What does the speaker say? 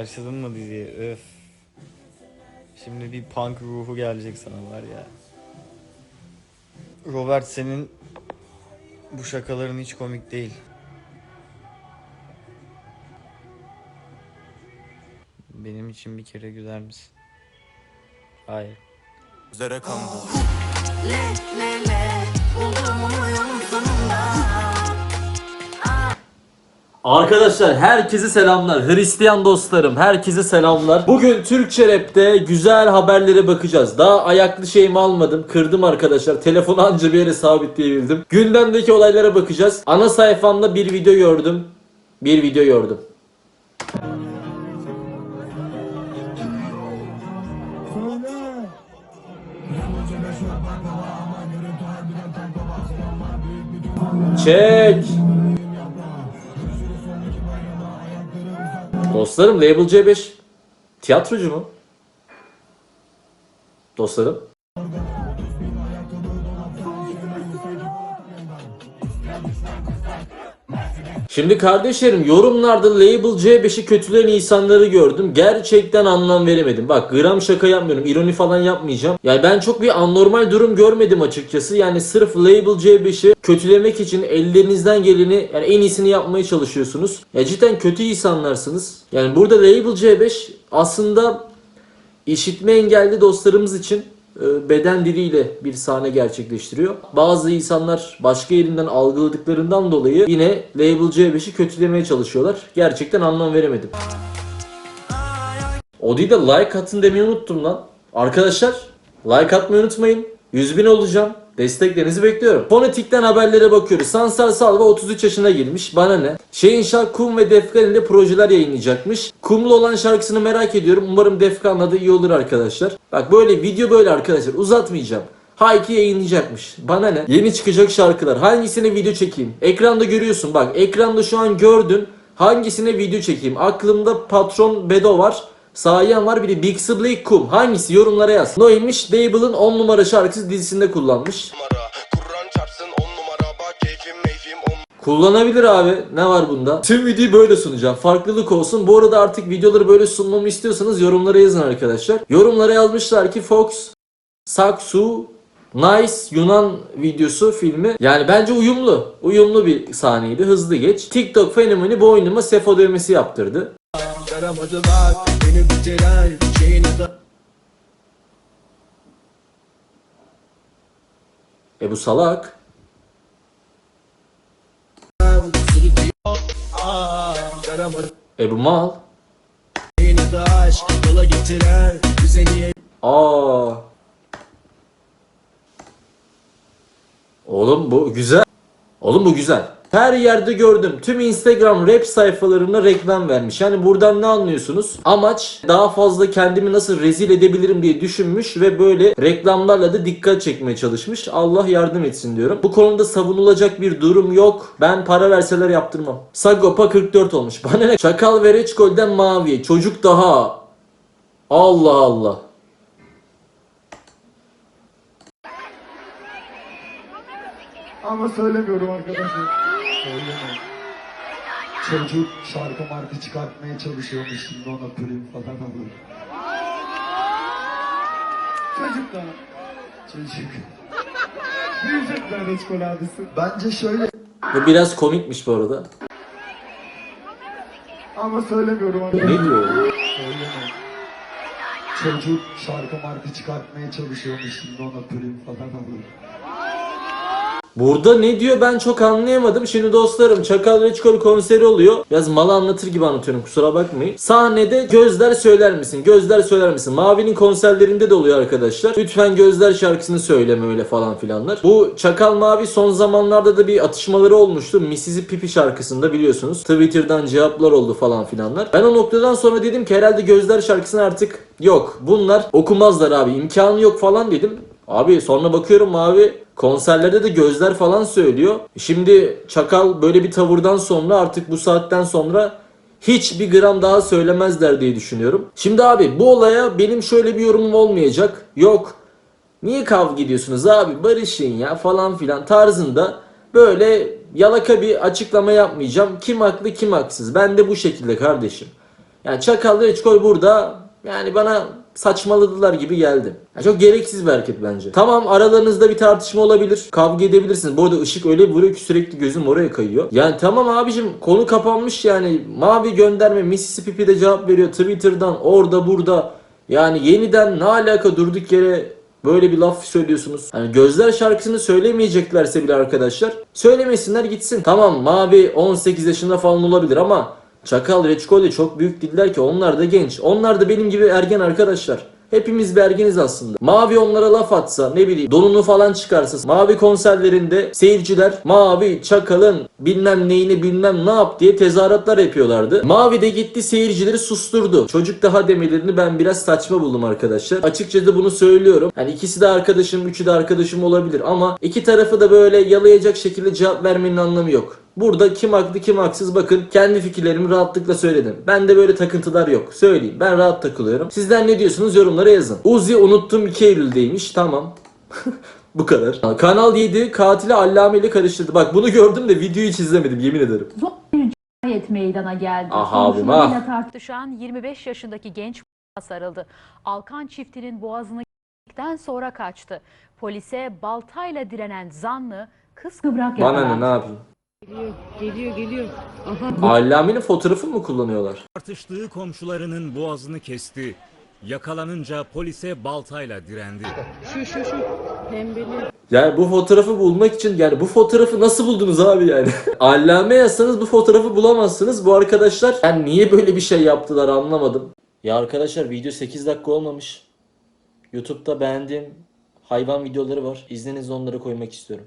Başladın mı diziye? Öf. Şimdi bir punk ruhu gelecek sana var ya. Robert senin bu şakaların hiç komik değil. Benim için bir kere güzel misin? Hayır. Zere kandı. Le le le buldum yolun sonunda. Arkadaşlar herkese selamlar. Hristiyan dostlarım herkese selamlar. Bugün Türkçe rapte güzel haberlere bakacağız. Daha ayaklı şeyimi almadım. Kırdım arkadaşlar. Telefonu anca bir yere sabitleyebildim. Gündemdeki olaylara bakacağız. Ana sayfamda bir video gördüm. Bir video gördüm. Çek. Dostlarım Label C5 tiyatrocu mu? Dostlarım. Şimdi kardeşlerim yorumlarda Label C5'i kötüleyen insanları gördüm. Gerçekten anlam veremedim. Bak gram şaka yapmıyorum. ironi falan yapmayacağım. Yani ben çok bir anormal durum görmedim açıkçası. Yani sırf Label C5'i kötülemek için ellerinizden geleni yani en iyisini yapmaya çalışıyorsunuz. Ya cidden kötü insanlarsınız. Yani burada Label C5 aslında işitme engelli dostlarımız için beden diliyle bir sahne gerçekleştiriyor. Bazı insanlar başka yerinden algıladıklarından dolayı yine Label C5'i kötülemeye çalışıyorlar. Gerçekten anlam veremedim. O de like atın demeyi unuttum lan. Arkadaşlar like atmayı unutmayın. 100 bin olacağım. Desteklerinizi bekliyorum. Fonetik'ten haberlere bakıyoruz. Sansar Salva 33 yaşına girmiş. Bana ne? Şeyin Şah Kum ve Defkan ile projeler yayınlayacakmış. Kumlu olan şarkısını merak ediyorum. Umarım Defkan'la da iyi olur arkadaşlar. Bak böyle video böyle arkadaşlar. Uzatmayacağım. Hayki yayınlayacakmış. Bana ne? Yeni çıkacak şarkılar. Hangisine video çekeyim? Ekranda görüyorsun bak. Ekranda şu an gördün. Hangisine video çekeyim? Aklımda Patron Bedo var. Sayan var bir de Big Blake Kum. Hangisi? Yorumlara yaz. Noymiş Label'ın 10 numara şarkısı dizisinde kullanmış. Kullanabilir abi. Ne var bunda? Tüm videoyu böyle sunacağım. Farklılık olsun. Bu arada artık videoları böyle sunmamı istiyorsanız yorumlara yazın arkadaşlar. Yorumlara yazmışlar ki Fox, Saksu, Nice Yunan videosu filmi. Yani bence uyumlu. Uyumlu bir sahneydi. Hızlı geç. TikTok fenomeni boynuma sefo dövmesi yaptırdı. Yaramadılar beni bitiren şeyini de E bu salak. E bu mal. Aa. Oğlum bu güzel. Oğlum bu güzel. Her yerde gördüm. Tüm Instagram rap sayfalarına reklam vermiş. Yani buradan ne anlıyorsunuz? Amaç daha fazla kendimi nasıl rezil edebilirim diye düşünmüş ve böyle reklamlarla da dikkat çekmeye çalışmış. Allah yardım etsin diyorum. Bu konuda savunulacak bir durum yok. Ben para verseler yaptırmam. Sagopa 44 olmuş. Bana ne? Çakal ve Reçkol'den maviye. Çocuk daha. Allah Allah. Ama söylemiyorum arkadaşlar. Söylemiyorum. Çocuk şarkı markı çıkartmaya çalışıyormuş şimdi ona prim falan alır. Çocuk da. Çocuk. Büyüyecekler reçkol abisi. Bence şöyle Bu biraz komikmiş bu arada. ama söylemiyorum arkadaşlar. Ne diyor? Söylemiyorum. Çocuk şarkı markı çıkartmaya çalışıyormuş şimdi ona prim falan alır. Burada ne diyor ben çok anlayamadım. Şimdi dostlarım Çakal Reçkol konseri oluyor. Biraz malı anlatır gibi anlatıyorum kusura bakmayın. Sahnede Gözler söyler misin? Gözler söyler misin? Mavi'nin konserlerinde de oluyor arkadaşlar. Lütfen Gözler şarkısını söyleme öyle falan filanlar. Bu Çakal Mavi son zamanlarda da bir atışmaları olmuştu. Mississippi şarkısında biliyorsunuz. Twitter'dan cevaplar oldu falan filanlar. Ben o noktadan sonra dedim ki herhalde Gözler şarkısını artık yok. Bunlar okumazlar abi. imkanı yok falan dedim. Abi sonra bakıyorum Mavi konserlerde de gözler falan söylüyor. Şimdi Çakal böyle bir tavırdan sonra artık bu saatten sonra hiçbir gram daha söylemezler diye düşünüyorum. Şimdi abi bu olaya benim şöyle bir yorumum olmayacak. Yok niye kavga ediyorsunuz abi barışın ya falan filan tarzında böyle yalaka bir açıklama yapmayacağım. Kim haklı kim haksız ben de bu şekilde kardeşim. Yani Çakal ve Reçkol burada yani bana saçmaladılar gibi geldi. Yani çok gereksiz bir hareket bence. Tamam aralarınızda bir tartışma olabilir. Kavga edebilirsiniz. Bu arada ışık öyle vuruyor ki sürekli gözüm oraya kayıyor. Yani tamam abicim konu kapanmış yani. Mavi gönderme Mississippi'de cevap veriyor Twitter'dan orada burada. Yani yeniden ne alaka durduk yere böyle bir laf söylüyorsunuz. Hani Gözler şarkısını söylemeyeceklerse bile arkadaşlar söylemesinler gitsin. Tamam Mavi 18 yaşında falan olabilir ama Çakal, Reçkol de çok büyük diller ki onlar da genç. Onlar da benim gibi ergen arkadaşlar. Hepimiz bir ergeniz aslında. Mavi onlara laf atsa ne bileyim donunu falan çıkarsa mavi konserlerinde seyirciler mavi çakalın bilmem neyini bilmem ne yap diye tezahüratlar yapıyorlardı. Mavi de gitti seyircileri susturdu. Çocuk daha demelerini ben biraz saçma buldum arkadaşlar. Açıkçası bunu söylüyorum. Hani ikisi de arkadaşım, üçü de arkadaşım olabilir ama iki tarafı da böyle yalayacak şekilde cevap vermenin anlamı yok. Burada kim haklı kim haksız bakın kendi fikirlerimi rahatlıkla söyledim. Bende böyle takıntılar yok. Söyleyeyim ben rahat takılıyorum. Sizler ne diyorsunuz yorumlara yazın. Uzi unuttum 2 Eylül'deymiş tamam. Bu kadar. Kanal 7 katili Allame ile karıştırdı. Bak bunu gördüm de videoyu hiç izlemedim yemin ederim. cinayet meydana geldi. Ah abim, Komşularıyla ah. tartışan 25 yaşındaki genç sarıldı. Alkan çiftinin boğazını k***den sonra kaçtı. Polise baltayla direnen zanlı kız kıvrak Bana ne ne yapayım? Geliyor geliyor. Allame'nin fotoğrafını mı kullanıyorlar? Tartıştığı komşularının boğazını kesti. Yakalanınca polise baltayla direndi. Şu şu şu. Pembeli. Yani bu fotoğrafı bulmak için yani bu fotoğrafı nasıl buldunuz abi yani? Allame yazsanız bu fotoğrafı bulamazsınız. Bu arkadaşlar yani niye böyle bir şey yaptılar anlamadım. Ya arkadaşlar video 8 dakika olmamış. YouTube'da beğendiğim hayvan videoları var. İzninizle onları koymak istiyorum.